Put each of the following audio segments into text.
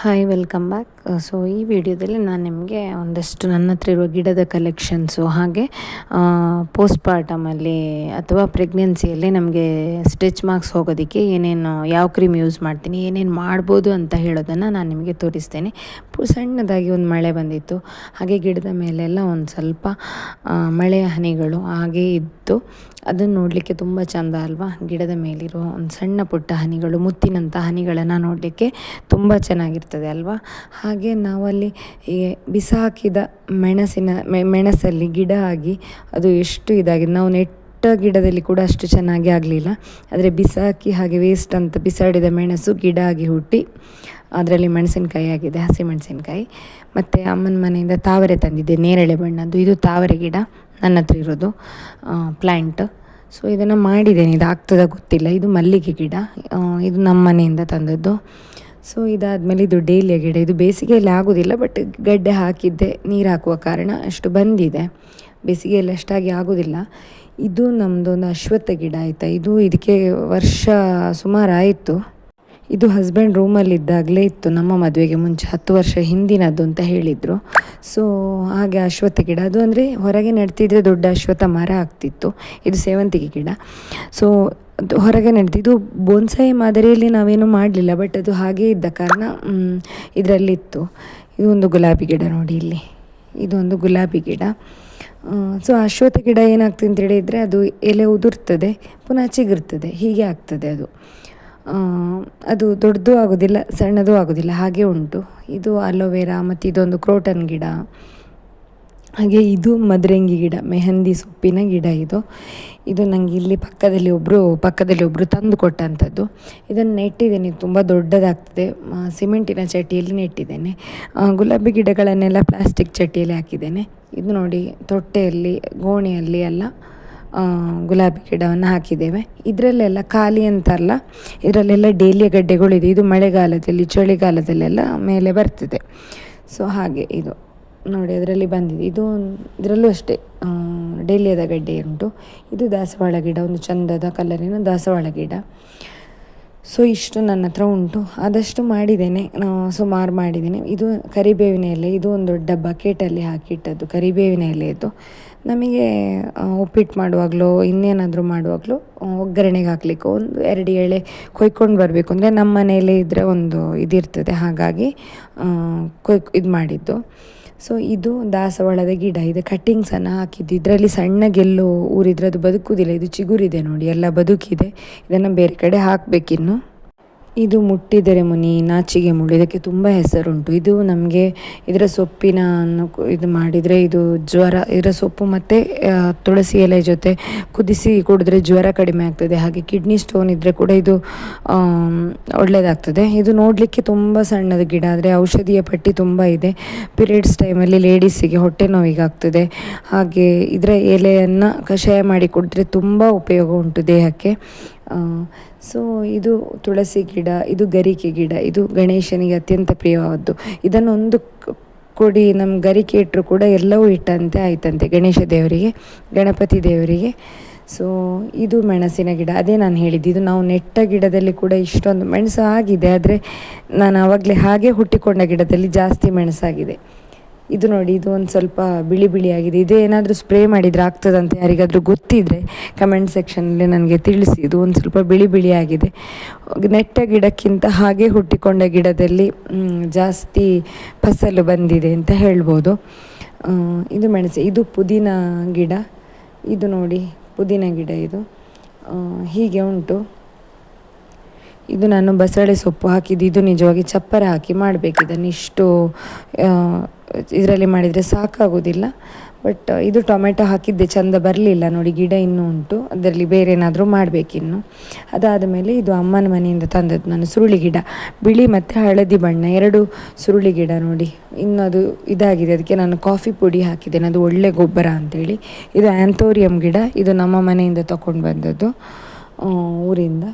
Hi welcome back so ಈ ವಿಡಿಯೋದಲ್ಲಿ ನಾನು ನಿಮಗೆ ಒಂದಷ್ಟು ನನ್ನ ಹತ್ರ ಇರುವ ಗಿಡದ ಕಲೆಕ್ಷನ್ಸು ಹಾಗೆ ಪೋಸ್ಟ್ ಪಾರ್ಟಮಲ್ಲಿ ಅಥವಾ ಪ್ರೆಗ್ನೆನ್ಸಿಯಲ್ಲಿ ನಮಗೆ ಸ್ಟಿಚ್ ಮಾರ್ಕ್ಸ್ ಹೋಗೋದಕ್ಕೆ ಏನೇನು, ಯಾವ ಕ್ರೀಮ್ ಯೂಸ್ ಮಾಡ್ತೀನಿ, ಏನೇನು ಮಾಡ್ಬೋದು ಅಂತ ಹೇಳೋದನ್ನು ನಾನು ನಿಮಗೆ ತೋರಿಸ್ತೇನೆ. ಸಣ್ಣದಾಗಿ ಒಂದು ಮಳೆ ಬಂದಿತ್ತು. ಹಾಗೆ ಗಿಡದ ಮೇಲೆಲ್ಲ ಒಂದು ಸ್ವಲ್ಪ ಮಳೆಯ ಹನಿಗಳು, ಹಾಗೆ ಇತ್ತು. ಅದನ್ನು ನೋಡಲಿಕ್ಕೆ ತುಂಬ ಚಂದ ಅಲ್ವಾ? ಗಿಡದ ಮೇಲಿರುವ ಒಂದು ಸಣ್ಣ ಪುಟ್ಟ ಹನಿಗಳು ಮುತ್ತಿನಂಥ ಹನಿಗಳನ್ನು ನೋಡಲಿಕ್ಕೆ ತುಂಬ ಚೆನ್ನಾಗಿರ್ತದೆ ಅಲ್ವಾ? ಹಾಗೆ ನಾವಲ್ಲಿ ಬಿಸಾಕಿದ ಮೆಣಸಿನ ಮೆಣಸಲ್ಲಿ ಗಿಡ ಆಗಿ ಅದು ಎಷ್ಟು ಇದಾಗಿದೆ. ನಾವು ನೆಟ್ಟ ಗಿಡದಲ್ಲಿ ಕೂಡ ಅಷ್ಟು ಚೆನ್ನಾಗಿ ಆಗಲಿಲ್ಲ. ಆದರೆ ಬಿಸಾಕಿ ಹಾಗೆ ವೇಸ್ಟ್ ಅಂತ ಬಿಸಾಡಿದ ಮೆಣಸು ಗಿಡ ಆಗಿ ಹುಟ್ಟಿ ಅದರಲ್ಲಿ ಮೆಣಸಿನಕಾಯಿ ಆಗಿದೆ ಹಸಿಮೆಣಸಿನಕಾಯಿ ಮತ್ತು ಅಮ್ಮನ ಮನೆಯಿಂದ ತಾವರೆ ತಂದಿದ್ದೆ, ನೇರಳೆ ಬಣ್ಣದ್ದು. ಇದು ತಾವರೆ ಗಿಡ. ನನ್ನ ಹತ್ರ ಇರೋದು ಪ್ಲ್ಯಾಂಟ್ ಸೊ ಇದನ್ನು ಮಾಡಿದ್ದೇನೆ. ಇದು ಆಗ್ತದ ಗೊತ್ತಿಲ್ಲ. ಇದು ಮಲ್ಲಿಗೆ ಗಿಡ. ಇದು ನಮ್ಮ ಮನೆಯಿಂದ ತಂದದ್ದು. ಸೊ ಇದಾದಮೇಲೆ ಇದು ಡೇಲಿಯ ಗಿಡ. ಇದು ಬೇಸಿಗೆಯಲ್ಲಿ ಆಗೋದಿಲ್ಲ ಬಟ್ ಗಡ್ಡೆ ಹಾಕಿದ್ದೆ. ನೀರು ಹಾಕುವ ಕಾರಣ ಅಷ್ಟು ಬಂದಿದೆ. ಬೇಸಿಗೆಯಲ್ಲಿ ಅಷ್ಟಾಗಿ ಆಗೋದಿಲ್ಲ. ಇದು ನಮ್ಮದೊಂದು ಅಶ್ವತ್ಥ ಗಿಡ ಆಯಿತಾ? ಇದು ಇದಕ್ಕೆ ವರ್ಷ ಸುಮಾರು ಆಯಿತು ಇದು ಹಸ್ಬೆಂಡ್ ರೂಮಲ್ಲಿದ್ದಾಗಲೇ ಇತ್ತು. ನಮ್ಮ ಮದುವೆಗೆ ಮುಂಚೆ ಹತ್ತು ವರ್ಷ ಹಿಂದಿನದ್ದು ಅಂತ ಹೇಳಿದರು. ಸೊ ಹಾಗೆ ಅಶ್ವತ್ಥ ಗಿಡ, ಅದು ಅಂದರೆ ಹೊರಗೆ ನೆಡ್ತಿದ್ರೆ ದೊಡ್ಡ ಅಶ್ವತ್ಥ ಮರ ಆಗ್ತಿತ್ತು. ಇದು ಸೇವಂತಿಗೆ ಗಿಡ. ಸೊ ಅದು ಹೊರಗೆ ನಡೆದಿದ್ದು ಬೋನ್ಸಾಯಿ ಮಾದರಿಯಲ್ಲಿ ನಾವೇನು ಮಾಡಲಿಲ್ಲ ಬಟ್ ಅದು ಹಾಗೇ ಇದ್ದ ಕಾರಣ ಇದರಲ್ಲಿತ್ತು. ಇದು ಒಂದು ಗುಲಾಬಿ ಗಿಡ ನೋಡಿ ಇಲ್ಲಿ. ಇದೊಂದು ಗುಲಾಬಿ ಗಿಡ. ಸೊ ಅಶ್ವತ್ಥ ಗಿಡ ಏನಾಗ್ತದೆ ಅಂತ ಹೇಳಿದರೆ ಅದು ಎಲೆ ಉದುರ್ತದೆ, ಪುನಃ ಚಿಗುರ್ತದೆ. ಹೀಗೆ ಆಗ್ತದೆ ಅದು. ಅದು ದೊಡ್ಡದು ಆಗೋದಿಲ್ಲ, ಸಣ್ಣದು ಆಗೋದಿಲ್ಲ, ಹಾಗೆ ಉಂಟು. ಇದು ಅಲೋವೆರಾ ಮತ್ತು ಇದೊಂದು ಕ್ರೋಟನ್ ಗಿಡ. ಹಾಗೆ ಇದು ಮದರಂಗಿ ಗಿಡ, ಮೆಹಂದಿ ಸೊಪ್ಪಿನ ಗಿಡ ಇದು. ಇದು ನನಗೆ ಇಲ್ಲಿ ಪಕ್ಕದಲ್ಲಿ ಒಬ್ಬರು ಪಕ್ಕದಲ್ಲಿ ಒಬ್ಬರು ತಂದು ಕೊಟ್ಟಂಥದ್ದು. ಇದನ್ನು ನೆಟ್ಟಿದ್ದೇನೆ, ತುಂಬ ದೊಡ್ಡದಾಗ್ತದೆ. ಸಿಮೆಂಟಿನ ಚಟಿಯಲ್ಲಿ ನೆಟ್ಟಿದ್ದೇನೆ. ಗುಲಾಬಿ ಗಿಡಗಳನ್ನೆಲ್ಲ ಪ್ಲಾಸ್ಟಿಕ್ ಚಟ್ಟಿಯಲ್ಲಿ ಹಾಕಿದ್ದೇನೆ. ಇದು ನೋಡಿ, ತೊಟ್ಟೆಯಲ್ಲಿ, ಗೋಣಿಯಲ್ಲಿ ಎಲ್ಲ ಗುಲಾಬಿ ಗಿಡವನ್ನು ಹಾಕಿದ್ದೇವೆ. ಇದರಲ್ಲೆಲ್ಲ ಖಾಲಿ ಅಂತಲ್ಲ, ಇದರಲ್ಲೆಲ್ಲ ಡೇಲಿಯ ಗಡ್ಡೆಗಳಿದೆ. ಇದು ಮಳೆಗಾಲದಲ್ಲಿ, ಚಳಿಗಾಲದಲ್ಲೆಲ್ಲ ಮೇಲೆ ಬರ್ತದೆ. ಸೊ ಹಾಗೆ ಇದು. ನೋಡಿ, ಅದರಲ್ಲಿ ಬಂದಿದೆ. ಇದು ಇದರಲ್ಲೂ ಅಷ್ಟೇ ಡೇಲಿಯದ ಗಡ್ಡೆ ಉಂಟು. ಇದು ದಾಸವಾಳ ಗಿಡ, ಒಂದು ಚಂದದ ಕಲರಿನ ದಾಸವಾಳ ಗಿಡ. ಸೊ ಇಷ್ಟು ನನ್ನ ಹತ್ರ ಉಂಟು. ಆದಷ್ಟು ಮಾಡಿದ್ದೇನೆ. ಸುಮಾರು ಮಾಡಿದ್ದೇನೆ. ಇದು ಕರಿಬೇವಿನ ಎಲೆ ಇದು ಒಂದು ದೊಡ್ಡ ಬಕೆಟಲ್ಲಿ ಹಾಕಿಟ್ಟದ್ದು ಕರಿಬೇವಿನ ಎಲೆಯದ್ದು ನಮಗೆ ಉಪ್ಪಿಟ್ಟು ಮಾಡುವಾಗಲೂ, ಇನ್ನೇನಾದರೂ ಮಾಡುವಾಗಲೂ ಒಗ್ಗರಣೆಗೆ ಹಾಕಲಿಕ್ಕೆ ಒಂದು ಎರಡು ಎಳೆ ಕೊಯ್ಕೊಂಡು ಬರಬೇಕು. ಅಂದರೆ ನಮ್ಮ ಮನೆಯಲ್ಲೇ ಇದ್ದರೆ ಒಂದು ಇದಿರ್ತದೆ. ಹಾಗಾಗಿ ಕೊಯ್ ಇದು ಮಾಡಿದ್ದು ಸೊ ಇದು ದಾಸವಾಳದ ಗಿಡ. ಇದು ಕಟ್ಟಿಂಗ್ಸನ್ನು ಹಾಕಿದ್ದು. ಇದರಲ್ಲಿ ಸಣ್ಣ ಗೆಲ್ಲು ಊರಿದ್ರೆ ಅದು ಬದುಕುವುದಿಲ್ಲ. ಇದು ಚಿಗುರಿದೆ ನೋಡಿ. ಎಲ್ಲ ಬದುಕಿದೆ. ಇದನ್ನು ಬೇರೆ ಕಡೆ ಹಾಕಬೇಕಿನ್ನು. ಇದು ಮುಟ್ಟಿದರೆ ಮುನಿ, ನಾಚಿಗೆ ಮುಳ್ಳು. ಇದಕ್ಕೆ ತುಂಬ ಹೆಸರುಂಟು. ಇದು ನಮಗೆ ಇದರ ಸೊಪ್ಪಿನ ಇದು ಮಾಡಿದರೆ ಇದು ಜ್ವರ, ಇದರ ಸೊಪ್ಪು ಮತ್ತು ತುಳಸಿ ಎಲೆ ಜೊತೆ ಕುದಿಸಿ ಕುಡಿದ್ರೆ ಜ್ವರ ಕಡಿಮೆ ಆಗ್ತದೆ. ಹಾಗೆ ಕಿಡ್ನಿ ಸ್ಟೋನ್ ಇದ್ದರೆ ಕೂಡ ಇದು ಒಳ್ಳೆಯದಾಗ್ತದೆ ಇದು ನೋಡಲಿಕ್ಕೆ ತುಂಬ ಸಣ್ಣದು ಗಿಡ, ಆದರೆ ಔಷಧಿಯ ಪಟ್ಟಿ ತುಂಬ ಇದೆ. ಪೀರಿಯಡ್ಸ್ ಟೈಮಲ್ಲಿ ಲೇಡೀಸಿಗೆ ಹೊಟ್ಟೆ ನೋವಿಗಾಗ್ತದೆ. ಹಾಗೆ ಇದರ ಎಲೆಯನ್ನು ಕಷಾಯ ಮಾಡಿ ಕುಡಿದ್ರೆ ತುಂಬ ಉಪಯೋಗ ಉಂಟು ದೇಹಕ್ಕೆ. ಸೊ ಇದು ತುಳಸಿ ಗಿಡ, ಇದು ಗರಿಕೆ ಗಿಡ, ಇದು ಗಣೇಶನಿಗೆ ಅತ್ಯಂತ ಪ್ರಿಯವಾದ್ದು. ಇದನ್ನೊಂದು ಕೊಡಿ ನಮ್ಮ ಗರಿಕೆ ಇಟ್ಟರು ಕೂಡ ಎಲ್ಲವೂ ಇಟ್ಟಂತೆ ಆಯ್ತಂತೆ ಗಣೇಶ ದೇವರಿಗೆ, ಗಣಪತಿ ದೇವರಿಗೆ. ಸೊ ಇದು ಮೆಣಸಿನ ಗಿಡ, ಅದೇ ನಾನು ಹೇಳಿದ್ದು, ಇದು ನಾವು ನೆಟ್ಟ ಗಿಡದಲ್ಲಿ ಕೂಡ ಇಷ್ಟೊಂದು ಮೆಣಸು ಆಗಿದೆ, ಆದರೆ ನಾನು ಆವಾಗಲೇ ಹಾಗೆ ಹುಟ್ಟಿಕೊಂಡ ಗಿಡದಲ್ಲಿ ಜಾಸ್ತಿ ಮೆಣಸಾಗಿದೆ. ಇದು ನೋಡಿ, ಇದು ಒಂದು ಸ್ವಲ್ಪ ಬಿಳಿ ಬಿಳಿ ಆಗಿದೆ. ಇದು ಏನಾದರೂ ಸ್ಪ್ರೇ ಮಾಡಿದರೆ ಆಗ್ತದಂತ ಯಾರಿಗಾದರೂ ಗೊತ್ತಿದ್ದರೆ ಕಮೆಂಟ್ ಸೆಕ್ಷನಲ್ಲಿ ನನಗೆ ತಿಳಿಸಿ. ಇದು ಒಂದು ಸ್ವಲ್ಪ ಬಿಳಿ ಬಿಳಿ ಆಗಿದೆ. ನೆಟ್ಟ ಗಿಡಕ್ಕಿಂತ ಹಾಗೆ ಹುಟ್ಟಿಕೊಂಡ ಗಿಡದಲ್ಲಿ ಜಾಸ್ತಿ ಫಸಲು ಬಂದಿದೆ ಅಂತ ಹೇಳ್ಬೋದು. ಇದು ಮೆಣಸು, ಇದು ಪುದೀನ ಗಿಡ. ಇದು ನೋಡಿ, ಪುದೀನ ಗಿಡ ಇದು. ಹೀಗೆ ಉಂಟು. ಇದು ನಾನು ಬಸಳೆ ಸೊಪ್ಪು ಹಾಕಿದ್ದು. ಇದು ನಿಜವಾಗಿ ಚಪ್ಪರ ಹಾಕಿ ಮಾಡಬೇಕು ಇದನ್ನು ಇಷ್ಟು ಇದರಲ್ಲಿ ಮಾಡಿದರೆ ಸಾಕಾಗೋದಿಲ್ಲ. ಬಟ್ ಇದು ಟೊಮೆಟೊ ಹಾಕಿದ್ದೆ, ಚಂದ ಬರಲಿಲ್ಲ ನೋಡಿ, ಗಿಡ ಇನ್ನೂ ಉಂಟು. ಅದರಲ್ಲಿ ಬೇರೆ ಏನಾದರೂ ಮಾಡಬೇಕಿನ್ನು. ಅದಾದ ಮೇಲೆ ಇದು ಅಮ್ಮನ ಮನೆಯಿಂದ ತಂದದ್ದು ನಾನು ಸುರುಳಿ ಗಿಡ. ಬಿಳಿ ಮತ್ತು ಹಳದಿ ಬಣ್ಣ, ಎರಡು ಸುರುಳಿ ಗಿಡ ನೋಡಿ. ಇನ್ನು ಅದು ಇದಾಗಿದೆ, ಅದಕ್ಕೆ ನಾನು ಕಾಫಿ ಪುಡಿ ಹಾಕಿದ್ದೇನೆ. ಅದು ಒಳ್ಳೆ ಗೊಬ್ಬರ ಅಂತೇಳಿ. ಇದು ಆ್ಯಂಥೋರಿಯಂ ಗಿಡ, ಇದು ನಮ್ಮ ಮನೆಯಿಂದ ತಗೊಂಡು ಬಂದದ್ದು ಊರಿಂದ.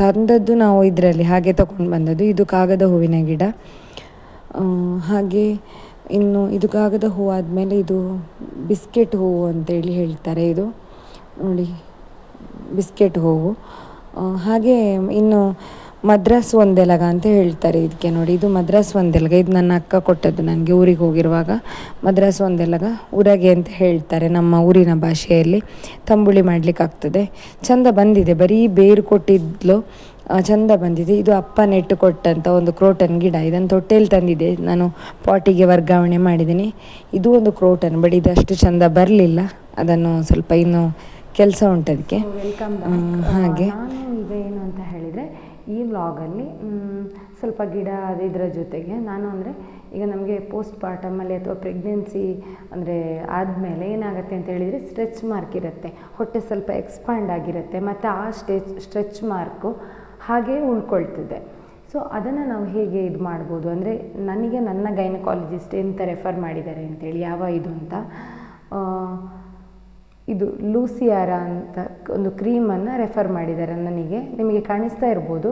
ತಂದದ್ದು ನಾವು ಇದರಲ್ಲಿ ಹಾಗೆ ತಗೊಂಡು ಬಂದದ್ದು. ಇದು ಕಾಗದ ಹೂವಿನ ಗಿಡ. ಹಾಗೆ ಇನ್ನು ಇದು ಕಾಗದ ಹೂ ಆದಮೇಲೆ ಇದು ಬಿಸ್ಕೆಟ್ ಹೂವು ಅಂತೇಳಿ ಹೇಳ್ತಾರೆ ಇದು. ನೋಡಿ, ಬಿಸ್ಕೆಟ್ ಹೂವು. ಹಾಗೆ ಇನ್ನು ಮದ್ರಾಸ್ ಒಂದೆಲಗ ಅಂತ ಹೇಳ್ತಾರೆ ಇದಕ್ಕೆ ನೋಡಿ. ಇದು ಮದ್ರಾಸ್ ಒಂದೆಲಗ. ಇದು ನನ್ನ ಅಕ್ಕ ಕೊಟ್ಟದ್ದು ನನಗೆ ಊರಿಗೆ ಹೋಗಿರುವಾಗ. ಮದ್ರಾಸ್ ಒಂದೆಲಗ ಊರಗೆ ಅಂತ ಹೇಳ್ತಾರೆ ನಮ್ಮ ಊರಿನ ಭಾಷೆಯಲ್ಲಿ. ತಂಬುಳಿ ಮಾಡಲಿಕ್ಕಾಗ್ತದೆ. ಚಂದ ಬಂದಿದೆ. ಬರೀ ಬೇರು ಕೊಟ್ಟಿದ್ಲು. ಚಂದ ಬಂದಿದೆ. ಇದು ಅಪ್ಪ ನೆಟ್ಟು ಕೊಟ್ಟಂಥ ಒಂದು ಕ್ರೋಟನ್ ಗಿಡ. ಇದನ್ನು ತೊಟ್ಟೆಯಲ್ಲಿ ತಂದಿದೆ ನಾನು ಪಾಟಿಗೆ ವರ್ಗಾವಣೆ ಮಾಡಿದ್ದೀನಿ. ಇದು ಒಂದು ಕ್ರೋಟನ್ ಬಟ್ ಇದು ಅಷ್ಟು ಚಂದ ಬರಲಿಲ್ಲ. ಅದನ್ನು ಸ್ವಲ್ಪ ಇನ್ನು ಕೆಲಸ ಉಂಟು ಅದಕ್ಕೆ ವೆಲ್ಕಮ್ ಹಾಗೆ. ಈಗ ಏನು ಅಂತ ಹೇಳಿದರೆ ಈ ವ್ಲಾಗಲ್ಲಿ ಸ್ವಲ್ಪ ಗಿಡ ಅದು ಇದರ ಜೊತೆಗೆ ನಾನು ಅಂದರೆ ಈಗ ನಮಗೆ ಪೋಸ್ಟ್ ಪಾರ್ಟಮಲ್ಲಿ ಅಥವಾ ಪ್ರೆಗ್ನೆನ್ಸಿ ಅಂದರೆ ಆದಮೇಲೆ ಏನಾಗುತ್ತೆ ಅಂತ ಹೇಳಿದರೆ ಸ್ಟ್ರೆಚ್ ಮಾರ್ಕ್ ಇರುತ್ತೆ. ಹೊಟ್ಟೆ ಸ್ವಲ್ಪ ಎಕ್ಸ್ಪಾಂಡ್ ಆಗಿರುತ್ತೆ. ಮತ್ತು ಆ ಸ್ಟೆಚ್ ಸ್ಟ್ರೆಚ್ ಮಾರ್ಕು ಹಾಗೇ ಉಳ್ಕೊಳ್ತದೆ. ಸೊ ಅದನ್ನು ನಾವು ಹೇಗೆ ಇದು ಮಾಡ್ಬೋದು ಅಂದರೆ ನನಗೆ ನನ್ನ ಗೈನಕಾಲಜಿಸ್ಟ್ ಎಂತ ರೆಫರ್ ಮಾಡಿದ್ದಾರೆ ಅಂತೇಳಿ, ಯಾವ ಇದು ಅಂತ? ಇದು ಲೂಸಿಯಾರ ಅಂತ ಒಂದು ಕ್ರೀಮನ್ನು ರೆಫರ್ ಮಾಡಿದ್ದಾರೆ ನನಗೆ. ನಿಮಗೆ ಕಾಣಿಸ್ತಾ ಇರ್ಬೋದು.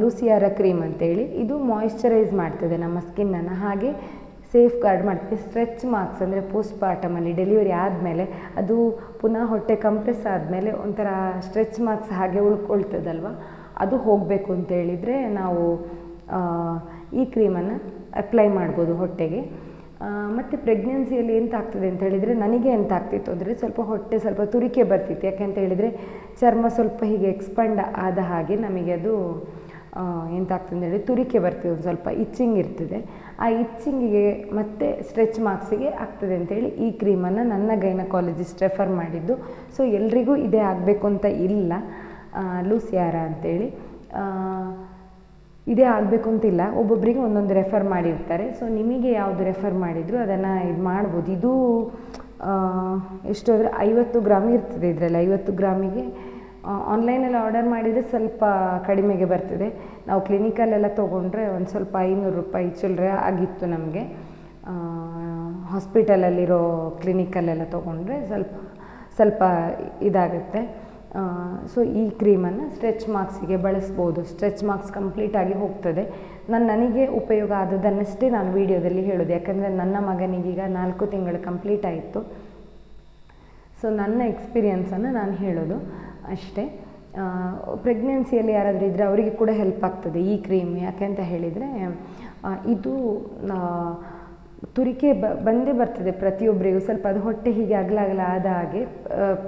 ಲೂಸಿಯಾರ ಕ್ರೀಮ್ ಅಂತೇಳಿ. ಇದು ಮಾಯಿಶ್ಚರೈಸ್ ಮಾಡ್ತದೆ ನಮ್ಮ ಸ್ಕಿನ್ನನ್ನು ಹಾಗೆ ಸೇಫ್ ಗಾರ್ಡ್ ಮಾಡ್ತದೆ. ಸ್ಟ್ರೆಚ್ ಮಾರ್ಕ್ಸ್ ಅಂದರೆ ಪೋಸ್ಟ್ ಪಾರ್ಟಮಲ್ಲಿ ಡೆಲಿವರಿ ಆದಮೇಲೆ ಅದು ಪುನಃ ಹೊಟ್ಟೆ ಕಂಪ್ರೆಸ್ ಆದಮೇಲೆ ಒಂಥರ ಸ್ಟ್ರೆಚ್ ಮಾರ್ಕ್ಸ್ ಹಾಗೆ ಉಳ್ಕೊಳ್ತದಲ್ವ? ಅದು ಹೋಗಬೇಕು ಅಂತ ಹೇಳಿದರೆ ನಾವು ಈ ಕ್ರೀಮನ್ನು ಅಪ್ಲೈ ಮಾಡ್ಬೋದು ಹೊಟ್ಟೆಗೆ. ಮತ್ತು ಪ್ರೆಗ್ನೆನ್ಸಿಯಲ್ಲಿ ಎಂತ ಆಗ್ತದೆ ಅಂತ ಹೇಳಿದರೆ ನನಗೆ ಎಂತ ಆಗ್ತಿತ್ತು ಅಂದರೆ ಸ್ವಲ್ಪ ಹೊಟ್ಟೆ ಸ್ವಲ್ಪ ತುರಿಕೆ ಬರ್ತಿತ್ತು. ಯಾಕೆಂತ ಹೇಳಿದರೆ ಚರ್ಮ ಸ್ವಲ್ಪ ಹೀಗೆ ಎಕ್ಸ್ಪಾಂಡ್ ಆದ ಹಾಗೆ ನಮಗೆ ಅದು ಎಂತ ಅಂತ ಹೇಳಿ ತುರಿಕೆ ಬರ್ತದೆ, ಒಂದು ಸ್ವಲ್ಪ ಇಚ್ಚಿಂಗ್ ಇರ್ತದೆ. ಆ ಇಚ್ಚಿಂಗಿಗೆ ಮತ್ತು ಸ್ಟ್ರೆಚ್ ಮಾರ್ಕ್ಸಿಗೆ ಆಗ್ತದೆ ಅಂತೇಳಿ ಈ ಕ್ರೀಮನ್ನು ನನ್ನ ಗೈನಕಾಲಜಿಸ್ಟ್ ರೆಫರ್ ಮಾಡಿದ್ದು. ಸೊ ಎಲ್ರಿಗೂ ಇದೇ ಆಗಬೇಕು ಅಂತ ಇಲ್ಲ. ಲೂಸಿಯಾರ ಅಂತೇಳಿ. ಇದೇ ಆಗಬೇಕು ಅಂತಿಲ್ಲ. ಒಬ್ಬೊಬ್ಬರಿಗೆ ಒಂದೊಂದು ರೆಫರ್ ಮಾಡಿರ್ತಾರೆ. ಸೊ ನಿಮಗೆ ಯಾವುದು ರೆಫರ್ ಮಾಡಿದ್ರು ಅದನ್ನು ಇದು ಮಾಡ್ಬೋದು. ಇದು ಎಷ್ಟಾದರೆ ಐವತ್ತು ಗ್ರಾಮ್ ಇರ್ತದೆ ಇದರಲ್ಲಿ. ಐವತ್ತು ಗ್ರಾಮಿಗೆ ಆನ್ಲೈನಲ್ಲಿ ಆರ್ಡರ್ ಮಾಡಿದರೆ ಸ್ವಲ್ಪ ಕಡಿಮೆಗೆ ಬರ್ತದೆ. ನಾವು ಕ್ಲಿನಿಕಲ್ಲೆಲ್ಲ ತೊಗೊಂಡ್ರೆ ಒಂದು ಸ್ವಲ್ಪ ಐನೂರು ರೂಪಾಯಿ ಚಿಲ್ಲರೆ ಆಗಿತ್ತು ನಮಗೆ. ಹಾಸ್ಪಿಟಲಲ್ಲಿರೋ ಕ್ಲಿನಿಕಲ್ಲೆಲ್ಲ ತೊಗೊಂಡ್ರೆ ಸ್ವಲ್ಪ ಸ್ವಲ್ಪ ಇದಾಗುತ್ತೆ. ಸೊ ಈ ಕ್ರೀಮನ್ನು ಸ್ಟ್ರೆಚ್ ಮಾರ್ಕ್ಸಿಗೆ ಬಳಸ್ಬೋದು. ಸ್ಟ್ರೆಚ್ ಮಾರ್ಕ್ಸ್ ಕಂಪ್ಲೀಟಾಗಿ ಹೋಗ್ತದೆ. ನಾನು ನನಗೆ ಉಪಯೋಗ ಆದದನ್ನಷ್ಟೇ ನಾನು ವೀಡಿಯೋದಲ್ಲಿ ಹೇಳೋದು. ಯಾಕಂದರೆ ನನ್ನ ಮಗನಿಗೀಗ ನಾಲ್ಕು ತಿಂಗಳು ಕಂಪ್ಲೀಟ್ ಆಯಿತು. ಸೊ ನನ್ನ ಎಕ್ಸ್ಪೀರಿಯನ್ಸನ್ನು ನಾನು ಹೇಳೋದು ಅಷ್ಟೇ. ಪ್ರೆಗ್ನೆನ್ಸಿಯಲ್ಲಿ ಯಾರಾದರೂ ಇದ್ದರೆ ಅವರಿಗೆ ಕೂಡ ಹೆಲ್ಪ್ ಆಗ್ತದೆ ಈ ಕ್ರೀಮ್ ಯಾಕೆ ಅಂತ ಹೇಳಿದರೆ ಇದು ತುರಿಕೆ ಬ, ಬಂದೇ ಬರ್ತದೆ ಪ್ರತಿಯೊಬ್ಬರಿಗೂ. ಸ್ವಲ್ಪ ಅದು ಹೊಟ್ಟೆ ಹೀಗೆ ಅಗಲ ಅಗಲ ಆದ ಹಾಗೆ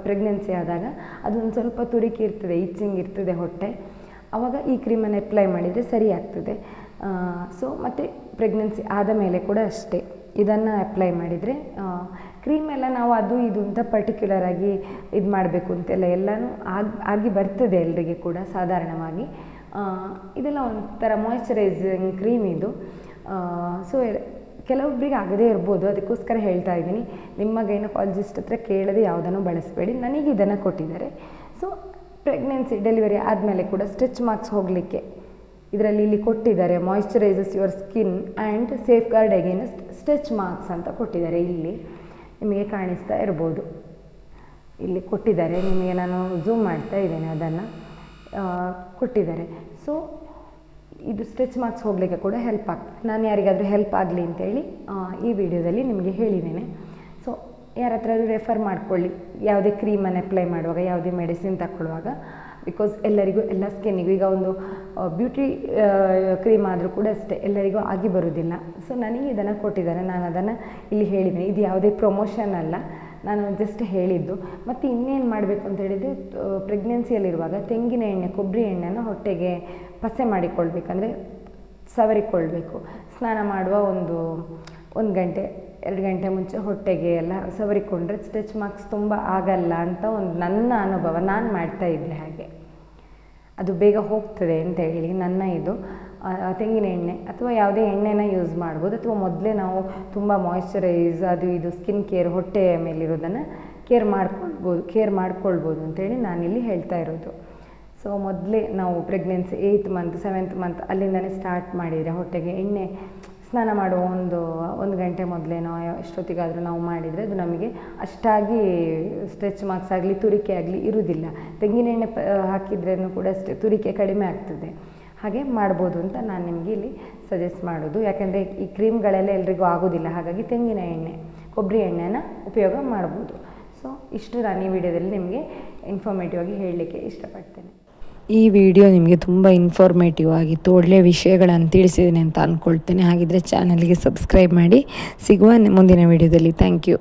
ಪ್ರೆಗ್ನೆನ್ಸಿ ಆದಾಗ ಅದೊಂದು ಸ್ವಲ್ಪ ತುರಿಕೆ ಇರ್ತದೆ ಇಚ್ಚಿಂಗ್ ಇರ್ತದೆ ಹೊಟ್ಟೆ. ಆವಾಗ ಈ ಕ್ರೀಮನ್ನು ಅಪ್ಲೈ ಮಾಡಿದರೆ ಸರಿ ಆಗ್ತದೆ. ಸೊ ಮತ್ತು ಪ್ರೆಗ್ನೆನ್ಸಿ ಆದ ಮೇಲೆ ಕೂಡ ಅಷ್ಟೇ. ಇದನ್ನು ಅಪ್ಲೈ ಮಾಡಿದರೆ ಕ್ರೀಮೆಲ್ಲ ನಾವು ಅದು ಇದು ಅಂತ ಪರ್ಟಿಕ್ಯುಲರಾಗಿ ಇದು ಮಾಡಬೇಕು ಅಂತೆಲ್ಲ ಎಲ್ಲನೂ ಆಗಿ ಆಗಿ ಬರ್ತದೆ ಎಲ್ರಿಗೆ ಕೂಡ ಸಾಧಾರಣವಾಗಿ. ಇದೆಲ್ಲ ಒಂಥರ ಮಾಯ್ಚರೈಸಿಂಗ್ ಕ್ರೀಮ್ ಇದು. ಸೊ ಕೆಲವೊಬ್ಬರಿಗೆ ಆಗದೇ ಇರ್ಬೋದು, ಅದಕ್ಕೋಸ್ಕರ ಹೇಳ್ತಾ ಇದ್ದೀನಿ. ನಿಮ್ಮ ಗೈನಕಾಲಜಿಸ್ಟ್ ಹತ್ರ ಕೇಳದೆ ಯಾವುದನ್ನು ಬಳಸಬೇಡಿ. ನನಗೆ ಇದನ್ನು ಕೊಟ್ಟಿದ್ದಾರೆ. ಸೊ ಪ್ರೆಗ್ನೆನ್ಸಿ ಡೆಲಿವರಿ ಆದಮೇಲೆ ಕೂಡ ಸ್ಟಿಚ್ ಮಾರ್ಕ್ಸ್ ಹೋಗಲಿಕ್ಕೆ ಇದರಲ್ಲಿ ಇಲ್ಲಿ ಕೊಟ್ಟಿದ್ದಾರೆ. Moisturises your skin and safeguard against stitch marks ಅಂತ ಕೊಟ್ಟಿದ್ದಾರೆ ಇಲ್ಲಿ. ನಿಮಗೆ ಕಾಣಿಸ್ತಾ ಇರ್ಬೋದು. ಇಲ್ಲಿ ಕೊಟ್ಟಿದ್ದಾರೆ. ನಿಮಗೆ ನಾನು ಝೂಮ್ ಮಾಡ್ತಾ ಇದ್ದೇನೆ ಅದನ್ನು. ಕೊಟ್ಟಿದ್ದಾರೆ. ಸೊ ಇದು ಸ್ಟೆಚ್ ಮಾರ್ಕ್ಸ್ ಹೋಗಲಿಕ್ಕೆ ಕೂಡ ಹೆಲ್ಪ್ ಆಗ್ತದೆ. ನಾನು ಯಾರಿಗಾದರೂ ಹೆಲ್ಪ್ ಆಗಲಿ ಅಂತೇಳಿ ಈ ವಿಡಿಯೋದಲ್ಲಿ ನಿಮಗೆ ಹೇಳಿದ್ದೇನೆ. ಸೊ ಯಾರ ಹತ್ರ ರೆಫರ್ ಮಾಡ್ಕೊಳ್ಳಿ. ಯಾವುದೇ ಕ್ರೀಮನ್ನು ಅಪ್ಲೈ ಮಾಡುವಾಗ, ಯಾವುದೇ ಮೆಡಿಸಿನ್ ತಗೊಳ್ಳುವಾಗ ಬಿಕಾಸ್ ಎಲ್ಲರಿಗೂ, ಎಲ್ಲ ಸ್ಕಿನ್ನಿಗೂ ಈಗ ಒಂದು ಬ್ಯೂಟಿ ಕ್ರೀಮ್ ಆದರೂ ಕೂಡ ಅಷ್ಟೇ, ಎಲ್ಲರಿಗೂ ಆಗಿ ಬರೋದಿಲ್ಲ ಸೊ ನನಗೆ ಇದನ್ನು ಕೊಟ್ಟಿದ್ದಾರೆ. ನಾನು ಅದನ್ನು ಇಲ್ಲಿ ಹೇಳಿದ್ದೀನಿ. ಇದು ಯಾವುದೇ ಪ್ರಮೋಷನ್ ಅಲ್ಲ. ನಾನು ಜಸ್ಟ್ ಹೇಳಿದ್ದು. ಮತ್ತು ಇನ್ನೇನು ಮಾಡಬೇಕು ಅಂತ ಹೇಳಿದರೆ ಪ್ರೆಗ್ನೆನ್ಸಿಯಲ್ಲಿರುವಾಗ ತೆಂಗಿನ ಎಣ್ಣೆ, ಕೊಬ್ಬರಿ ಎಣ್ಣೆನ ಹೊಟ್ಟೆಗೆ ಪಸೆ ಮಾಡಿಕೊಳ್ಬೇಕಂದ್ರೆ ಸವರಿಕೊಳ್ಬೇಕು. ಸ್ನಾನ ಮಾಡುವ ಒಂದು ಒಂದು ಗಂಟೆ, ಎರಡು ಗಂಟೆ ಮುಂಚೆ ಹೊಟ್ಟೆಗೆ ಎಲ್ಲ ಸವರಿಕೊಂಡ್ರೆ ಸ್ಟ್ರೆಚ್ ಮಾರ್ಕ್ಸ್ ತುಂಬ ಆಗಲ್ಲ ಅಂತ ಒಂದು ನನ್ನ ಅನುಭವ. ನಾನು ಮಾಡ್ತಾ ಇದ್ದೆ ಹಾಗೆ. ಅದು ಬೇಗ ಹೋಗ್ತದೆ ಅಂತ ಹೇಳಿ ನನ್ನ ಇದು. ತೆಂಗಿನ ಎಣ್ಣೆ ಅಥವಾ ಯಾವುದೇ ಎಣ್ಣೆನ ಯೂಸ್ ಮಾಡ್ಬೋದು. ಅಥವಾ ಮೊದಲೇ ನಾವು ತುಂಬ ಮಾಯಿಶ್ಚರೈಸ್ ಅದು ಇದು ಸ್ಕಿನ್ ಕೇರ್ ಹೊಟ್ಟೆಯ ಮೇಲಿರೋದನ್ನು ಕೇರ್ ಮಾಡ್ಕೊಳ್ಬೋದು ಕೇರ್ ಮಾಡ್ಕೊಳ್ಬೋದು ಅಂತೇಳಿ ನಾನಿಲ್ಲಿ ಹೇಳ್ತಾ ಇರೋದು. ಸೊ ಮೊದಲೇ ನಾವು pregnancy eighth month seventh month ಅಲ್ಲಿಂದನೇ ಸ್ಟಾರ್ಟ್ ಮಾಡಿದರೆ ಹೊಟ್ಟೆಗೆ ಎಣ್ಣೆ ಸ್ನಾನ ಮಾಡುವ ಒಂದು ಒಂದು ಗಂಟೆ ಮೊದಲೇನೋ ಎಷ್ಟೊತ್ತಿಗಾದರೂ ನಾವು ಮಾಡಿದರೆ ಅದು ನಮಗೆ ಅಷ್ಟಾಗಿ ಸ್ಟ್ರೆಚ್ ಮಾರ್ಕ್ಸ್ ಆಗಲಿ, ತುರಿಕೆ ಆಗಲಿ ಇರುವುದಿಲ್ಲ. ತೆಂಗಿನೆಣ್ಣೆ ಪ ಹಾಕಿದ್ರೂ ಕೂಡ ಅಷ್ಟೇ ತುರಿಕೆ ಕಡಿಮೆ ಆಗ್ತದೆ. ಹಾಗೆ ಮಾಡ್ಬೋದು ಅಂತ ನಾನು ನಿಮಗೆ ಇಲ್ಲಿ ಸಜೆಸ್ಟ್ ಮಾಡೋದು. ಯಾಕೆಂದರೆ ಈ ಕ್ರೀಮ್ಗಳೆಲ್ಲ ಎಲ್ರಿಗೂ ಆಗೋದಿಲ್ಲ, ಹಾಗಾಗಿ ತೆಂಗಿನ ಎಣ್ಣೆ, ಕೊಬ್ಬರಿ ಎಣ್ಣೆನ ಉಪಯೋಗ ಮಾಡ್ಬೋದು. ಸೊ ಇಷ್ಟು ನಾನು ಈ ವಿಡಿಯೋದಲ್ಲಿ ನಿಮಗೆ ಇನ್ಫಾರ್ಮೇಟಿವ್ ಆಗಿ ಹೇಳಲಿಕ್ಕೆ ಇಷ್ಟಪಡ್ತೇನೆ. ಈ ವಿಡಿಯೋ ನಿಮಗೆ ತುಂಬ ಇನ್ಫಾರ್ಮೇಟಿವ್ ಆಗಿತ್ತು ಒಳ್ಳೆಯ ವಿಷಯಗಳನ್ನು ತಿಳಿಸಿದ್ದೀನಿ ಅಂತ ಅಂದ್ಕೊಳ್ತೇನೆ ಹಾಗಿದ್ರೆ ಚಾನಲ್ಗೆ ಸಬ್ಸ್ಕ್ರೈಬ್ ಮಾಡಿ. ಸಿಗುವ ಮುಂದಿನ ವಿಡಿಯೋದಲ್ಲಿ. Thank you